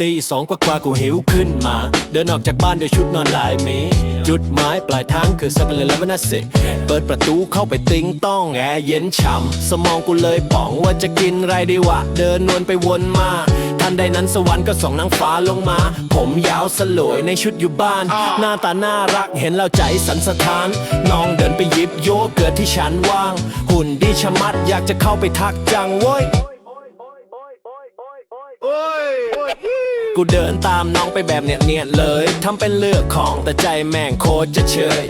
ตีสองกว่ากว่ากูหิวขึ้นมา เดินออกจากบ้านด้วยชุดนอนลายเมจุดหมายปลายทางคือสับเลยแล้วนะสิเปิดประตูเข้าไปติ้งต้องแอร์เย็นฉ่ำสมองกูเลยป่องว่าจะกินอะไรดีวะ เดินวนไปวนมาทันใดนั้นสวรรค์ก็ส่งนางฟ้าลงมา ผมยาวสลวยในชุดอยู่บ้าน หน้าตาน่ารักเห็นแล้วใจสันสะท้าน น้องเดินไปหยิบโยเกิร์ตที่ฉันว่าง หุ่นดีชะมัดอยากจะเข้าไปทักจังเว้ย กูเดินตามน้องไปแบบเนียนๆเลยทำเป็นเลือกของแต่ใจแม่งโคตรจะเฉย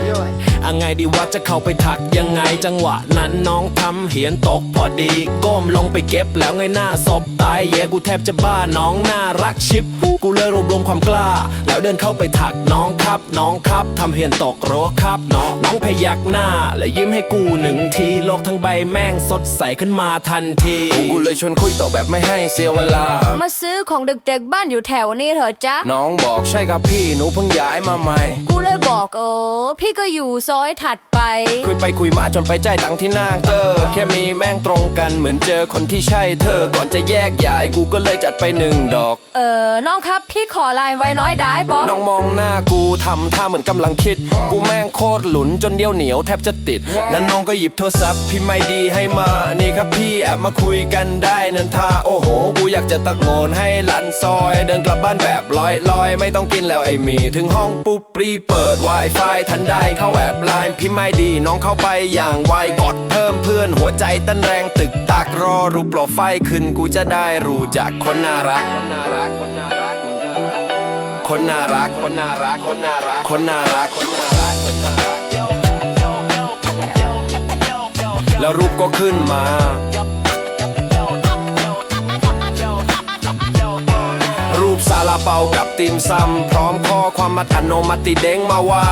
อังไงดีว่าจะเข้าไปทักยังไงจังหวะนั้นน้องทำเหียนตกพอดี ก้มลงไปเก็บแล้วไงหน้าศพตายเย่กูแทบจะบ้าน้องน่ารักชิบกูเลยรวบรวมความกล้า แล้วเดินเข้าไปทักน้องครับ น้องครับทำเหียนตกโรครับน้องน้องพยักหน้า และยิ้มให้กูหนึ่งทีโลกทั้งใบแม่งสดใสขึ้นมาทันทีกูเลยชวนคุยต่อแบบไม่ให้เสียเวลา มาซื้อของเด็กๆบ้านอยู่แถวนี้เถอะจ๊ะ น้องบอกใช่ครับพี่หนูเพิ่งย้ายมาใหม่ กูเลยบอกเออ พี่ก็อยู่ซอยถัดไป คุยไปคุยมาจนไปใจายตังค์ที่หน้าเธอแค่มีแม่งตรงกันเหมือนเจอคนที่ใช่เธอ ก่อนจะแยกย้ายกูก็เลยจัดไปหนึ่งดอก เออ น้องครับพี่ขอไลน์ไว้น้อยได้ปะน้องมองหน้ากูทำท่าเหมือนกำลังคิด กูแม่งโคตรหลุนจนเดียวเหนียวแทบจะติด นั้นน้องก็หยิบโทรศัพท์พี่ไม่ดีให้มา นี่ครับพี่แอบมาคุยกันได้นันทาโอ้โห กูอยากจะตะโกนให้ลั่นซอยเดินกลับบ้านแบบลอยลอยไม่ต้องกินแล้วไอ้หมี ถึงห้องปุ๊บปรีเปิด Wi-Fi ทันได้เข้าแอบไลน์พี่ไม่ดีน้องเข้าไปอย่างไวกดเพิ่มเพื่อนหัวใจเต้นแรงตึกตักรอรูปโปรไฟล์ขึ้นกูจะได้รู้จักคนน่ารัก คนน่ารัก คนน่ารัก คนน่ารัก คนน่ารัก คนน่ารัก คนน่ารัก คนน่ารักคนน่ารักแล้วรูปก็ขึ้นมา เปากับติมซำพร้อมข้อความมัดอนโนมัติเด้งมาว่า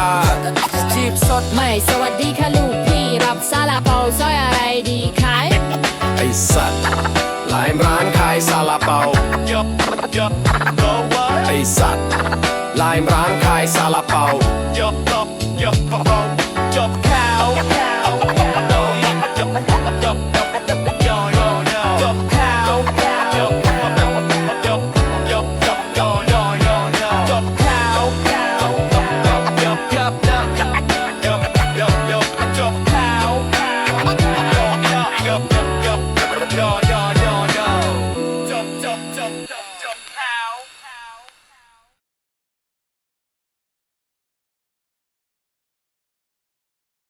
จีบสดใหม่สวัสดีค่ะลูกพี่รับซาลาเปาซอยอะไรดีขายไอสัตว์หลายร้านขายซาลาเปาไอสัตว์หลายร้านขายซาลาเปา Lord.